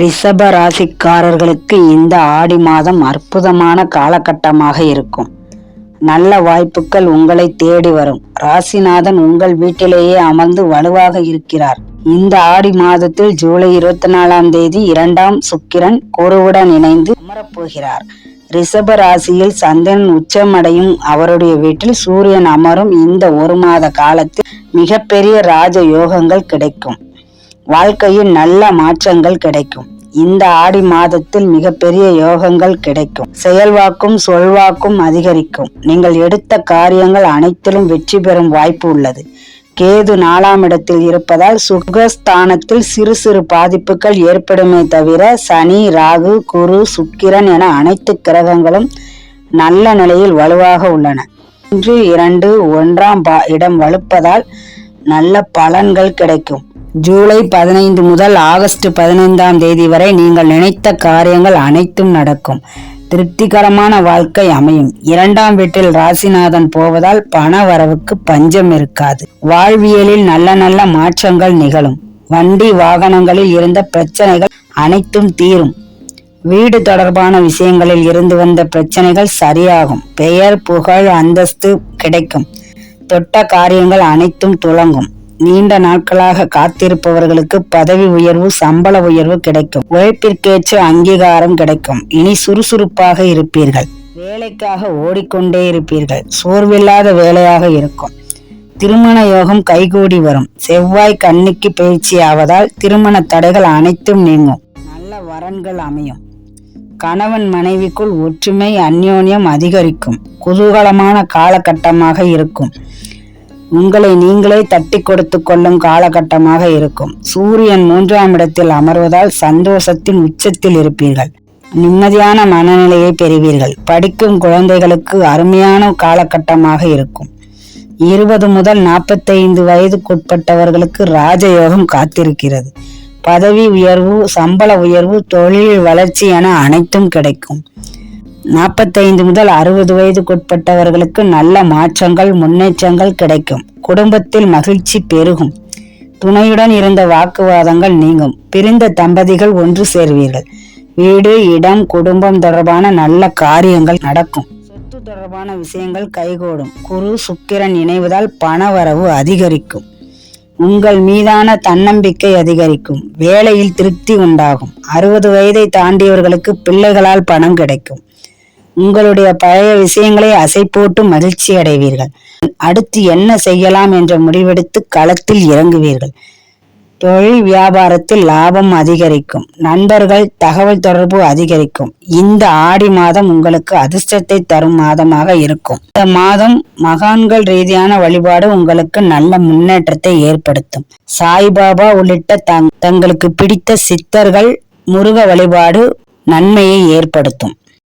ரிஷப ராசிக்காரர்களுக்கு இந்த ஆடி மாதம் அற்புதமான காலகட்டமாக இருக்கும். நல்ல வாய்ப்புகள் உங்களை தேடி வரும். ராசிநாதன் உங்கள் வீட்டிலேயே அமர்ந்து வலுவாக இருக்கிறார். இந்த ஆடி மாதத்தில் ஜூலை இருபத்தி நாலாம் தேதி இரண்டாம் சுக்கிரன் குருவுடன் இணைந்து அமரப்போகிறார். ரிஷப ராசியில் சந்திரன் உச்சமடையும் அவருடைய வீட்டில் சூரியன் அமரும் இந்த ஒரு மாத காலத்தில் மிகப்பெரிய ராஜ யோகங்கள் கிடைக்கும். வாழ்க்கையில் நல்ல மாற்றங்கள் கிடைக்கும். இந்த ஆடி மாதத்தில் மிகப்பெரிய யோகங்கள் கிடைக்கும். செயல்வாக்கும் சொல்வாக்கும் அதிகரிக்கும். நீங்கள் எடுத்த காரியங்கள் அனைத்திலும் வெற்றி பெறும் வாய்ப்பு உள்ளது. கேது நாலாம் இடத்தில் இருப்பதால் சுகஸ்தானத்தில் சிறு சிறு பாதிப்புகள் ஏற்படுமே தவிர சனி ராகு குரு சுக்கிரன் என அனைத்து கிரகங்களும் நல்ல நிலையில் வலுவாக உள்ளன. இன்று இரண்டு ஒன்றாம் பா இடம் வலுப்பதால் நல்ல பலன்கள் கிடைக்கும். ஜூலை பதினைந்து முதல் ஆகஸ்ட் பதினைந்தாம் தேதி வரை நீங்கள் நினைத்த காரியங்கள் அனைத்தும் நடக்கும். திருப்திகரமான வாழ்க்கை அமையும். இரண்டாம் வீட்டில் ராசிநாதன் போவதால் பண வரவுக்கு பஞ்சம் இருக்காது. வாழ்வியலில் நல்ல நல்ல மாற்றங்கள் நிகழும். வண்டி வாகனங்களில் இருந்த பிரச்சனைகள் அனைத்தும் தீரும். வீடு தொடர்பான விஷயங்களில் இருந்து வந்த பிரச்சனைகள் சரியாகும். பெயர் புகழ் அந்தஸ்து கிடைக்கும். தொட்ட காரியங்கள் அனைத்தும் துளங்கும். நீண்ட நாட்களாக காத்திருப்பவர்களுக்கு பதவி உயர்வு சம்பள உயர்வு கிடைக்கும். உழைப்பிற்கேற்ற அங்கீகாரம் கிடைக்கும். இனி சுறுசுறுப்பாக இருப்பீர்கள். வேலைக்காக ஓடிக்கொண்டே இருப்பீர்கள். சோர்வில்லாத வேலையாக இருக்கும். திருமண யோகம் கைகூடி வரும். செவ்வாய் கண்ணுக்கு பயிற்சி ஆவதால் திருமண தடைகள் அனைத்தும் நீங்கும். நல்ல வரன்கள் அமையும். கணவன் மனைவிக்குள் ஒற்றுமை அந்யோன்யம் அதிகரிக்கும். குதூகலமான காலகட்டமாக இருக்கும். உங்களை நீங்களே தட்டி கொடுத்து கொள்ளும் காலகட்டமாக இருக்கும். சூரியன் மூன்றாம் இடத்தில் அமர்வதால் சந்தோஷத்தின் உச்சத்தில் இருப்பீர்கள். நிம்மதியான மனநிலையை பெறுவீர்கள். படிக்கும் குழந்தைகளுக்கு அருமையான காலகட்டமாக இருக்கும். இருபது முதல் நாற்பத்தைந்து வயதுக்குட்பட்டவர்களுக்கு ராஜயோகம் காத்திருக்கிறது. பதவி உயர்வு சம்பள உயர்வு தொழில் வளர்ச்சி என அனைத்தும் கிடைக்கும். நாற்பத்தைந்து முதல் அறுபது வயதுக்குட்பட்டவர்களுக்கு நல்ல மாற்றங்கள் முன்னேற்றங்கள் கிடைக்கும். குடும்பத்தில் மகிழ்ச்சி பெருகும். துணையுடன் இருந்த வாக்குவாதங்கள் நீங்கும். பிரிந்த தம்பதிகள் ஒன்று சேர்வீர்கள். வீடு இடம் குடும்பம் தொடர்பான நல்ல காரியங்கள் நடக்கும். சொத்து தொடர்பான விஷயங்கள் கைகூடும். குரு சுக்கிரன் இணைவதால் பணவரவு அதிகரிக்கும். உங்கள் மீதான தன்னம்பிக்கை அதிகரிக்கும். வேலையில் திருப்தி உண்டாகும். அறுபது வயதை தாண்டியவர்களுக்கு பிள்ளைகளால் பணம் கிடைக்கும். உங்களுடைய பழைய விஷயங்களை அசை போட்டு மகிழ்ச்சி அடைவீர்கள். அடுத்து என்ன செய்யலாம் என்ற முடிவெடுத்து களத்தில் இறங்குவீர்கள். தொழில் வியாபாரத்தில் லாபம் அதிகரிக்கும். நண்பர்கள் தகவல் தொடர்பு அதிகரிக்கும். இந்த ஆடி மாதம் உங்களுக்கு அதிர்ஷ்டத்தை தரும் மாதமாக இருக்கும். இந்த மாதம் மகான்கள் ரீதியான வழிபாடு உங்களுக்கு நல்ல முன்னேற்றத்தை ஏற்படுத்தும். சாய்பாபா உள்ளிட்ட தங் தங்களுக்கு பிடித்த சித்தர்கள் முருக வழிபாடு நன்மையை ஏற்படுத்தும்.